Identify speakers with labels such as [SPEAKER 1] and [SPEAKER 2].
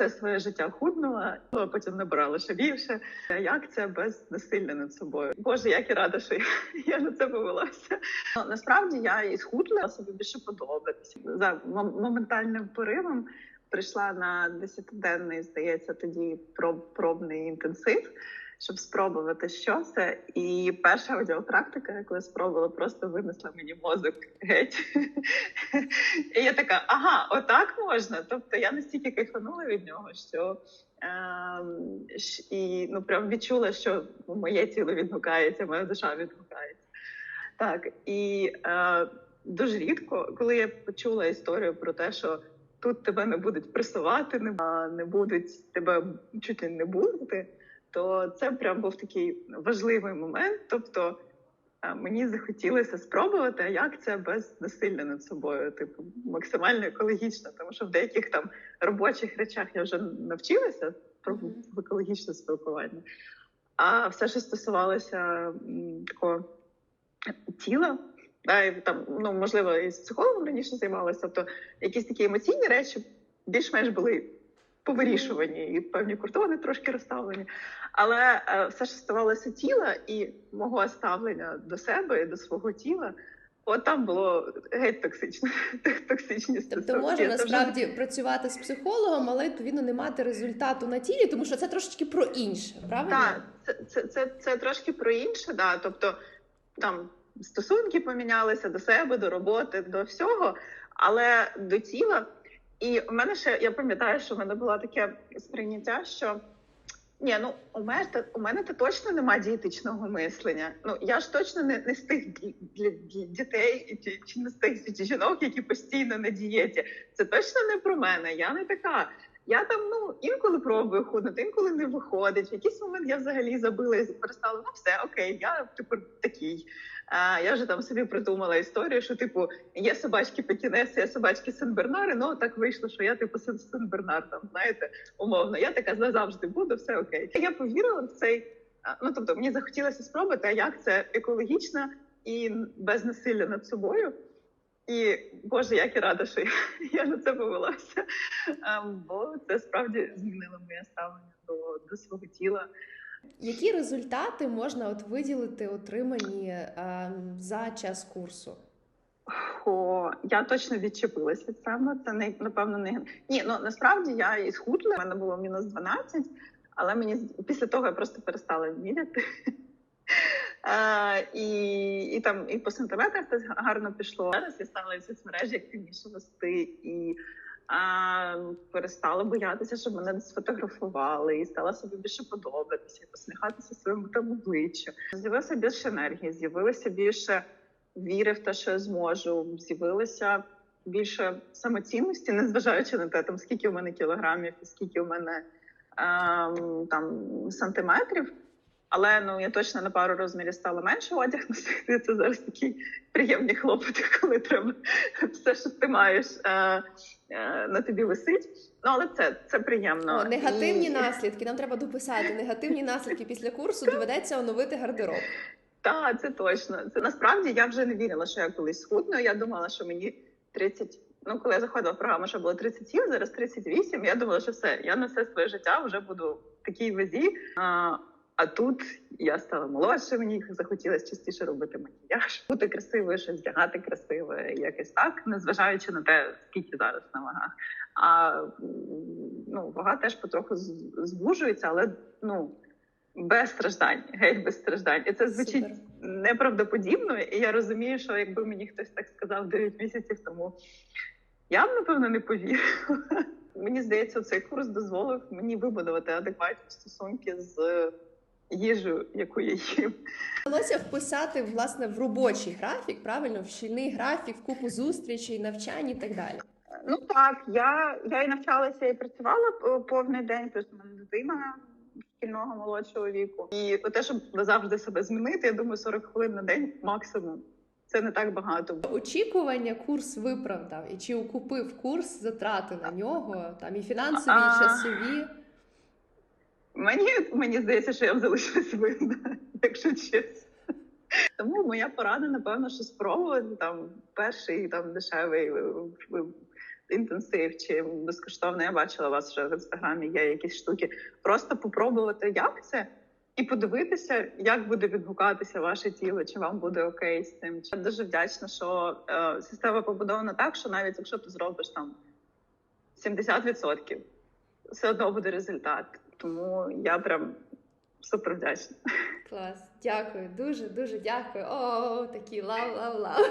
[SPEAKER 1] все своє життя худнула, а потім набирала ще більше. Як це без насилля над собою? Боже, як я рада, що я, на це повелася. Но, насправді я і схудла собі більше подобатися за мом- моментальним поривом. Прийшла на десятиденний, здається, тоді проб, пробний інтенсив, щоб спробувати, що це. І перша аудіопрактика, яку я спробувала, просто винесла мені мозок геть. І я така, ага, отак можна. Тобто я настільки кайфанула від нього, що ем, і ну прям відчула, що моє тіло відгукається, моя душа відгукається. Так, і е, дуже рідко, коли я почула історію про те, що тут тебе не будуть пресувати, не, не будуть тебе чуть ли не бути, то це прям був такий важливий момент. Тобто мені захотілося спробувати, як це без насилля над собою, типу, максимально екологічно, тому що в деяких там робочих речах я вже навчилася про екологічне спілкування. А все, що стосувалося такого тіла, да, і там, ну можливо, і з психологом раніше займалася, тобто якісь такі емоційні речі більш-менш були повирішувані, і певні кордони трошки розставлені. Але е, все, що ставалося тіла і мого ставлення до себе і до свого тіла, от там було геть токсично, токсичні стосунки.
[SPEAKER 2] Тобто можна
[SPEAKER 1] Це вже-
[SPEAKER 2] насправді працювати з психологом, але відповідно не мати результату на тілі, тому що це трошечки про інше, правильно?
[SPEAKER 1] Так, це, це, це, це трошки про інше, да. Тобто там стосунки помінялися до себе, до роботи, до всього, але до тіла. І у мене ще я пам'ятаю, що в мене було таке сприйняття, що ні, ну у мене у мене то точно немає дієтичного мислення. Ну я ж точно не, не з тих для дітей чи, чи не з тих жінок, які постійно на дієті. Це точно не про мене. Я не така. Я там ну інколи пробую худнути, інколи не виходить. В якийсь момент я взагалі забила і перестала. Ну все окей, я тепер такий. А, я вже там собі придумала історію, що типу є собачки Пекінеси, є собачки Сен-Бернари. Ну так вийшло, що я типу Сен- Сен-Бернар, там знаєте, умовно. Я така назавжди буду, все окей. Я повірила в цей. Ну тобто мені захотілося спробувати, як це екологічно і без насилля над собою. І Боже, як я рада, що я, на це повелася. Ем, бо це справді змінило моє ставлення до, до свого тіла.
[SPEAKER 2] Які результати можна от виділити отримані ем, за час курсу?
[SPEAKER 1] О, я точно відчепилася від себе. Це не напевно не ні. Ну насправді я і схудла. У мене було мінус 12, але мені після того я просто перестала міряти. І, і там і по сантиметрах це гарно пішло. Зараз я стала в соцмережі активніше вести і а, перестала боятися, щоб мене сфотографували, і стала собі більше подобатися, і посміхатися своєму там обличчю. З'явилося більше енергії, з'явилося більше віри в те, що я зможу. З'явилося більше самоцінності, незважаючи на те, там скільки у мене кілограмів, і скільки у мене ем, там сантиметрів. Але ну я точно на пару розмірів стала менше одяг носити. Це зараз такі приємні хлопоти, коли треба все, що ти маєш, е, е, на тобі висить. Ну але це, це приємно.
[SPEAKER 2] О, негативні
[SPEAKER 1] І-
[SPEAKER 2] наслідки. Нам треба дописати негативні наслідки після курсу. Доведеться оновити гардероб.
[SPEAKER 1] Так, це точно. Це насправді я вже не вірила, що я колись схудну. Я думала, що мені 30... Ну, коли я заходила в програму, що було 37, зараз 38, Я думала, що все, я на все своє життя вже буду в такій вазі. А, тут я стала молодше, мені захотілося частіше робити макіяж, бути красивою, щось вдягати красиво, якось так, незважаючи на те, скільки зараз на вагах. А ну, вага теж потроху звужується, але ну без страждань, геть без страждань. І це звучить
[SPEAKER 2] Супер.
[SPEAKER 1] неправдоподібно, і я розумію, що якби мені хтось так сказав 9 місяців тому, я б напевно не повірила. Мені здається, цей курс дозволив мені вибудувати адекватні стосунки з їжею, яку я їм.
[SPEAKER 2] Вдалося вписати власне в робочий графік, правильно, в щільний графік, в купу зустрічей, навчань і так далі.
[SPEAKER 1] Ну так, я, я і навчалася, і працювала п- повний день, плюс мене дитина шкільного молодшого віку. І те, щоб завжди себе змінити, я думаю, 40 хвилин на день максимум. Це не так багато.
[SPEAKER 2] Очікування курс виправдав, і чи окупив курс затрати на нього, там і фінансові, і часові.
[SPEAKER 1] Мені мені здається, що я б залишилась винна, якщо чесно. Тому моя порада, напевно, що спробувати там перший там дешевий е, е, інтенсив чи безкоштовно. Я бачила вас вже в інстаграмі є якісь штуки. Просто попробувати, як це, і подивитися, як буде відгукатися ваше тіло, чи вам буде окей з цим. Я дуже вдячна, що е, система побудована так, що навіть якщо ти зробиш там 70%, все одно буде результат. Тому я прям супер вдячна.
[SPEAKER 2] Клас, дякую, дуже дуже дякую. О, такі лав, лав, лав.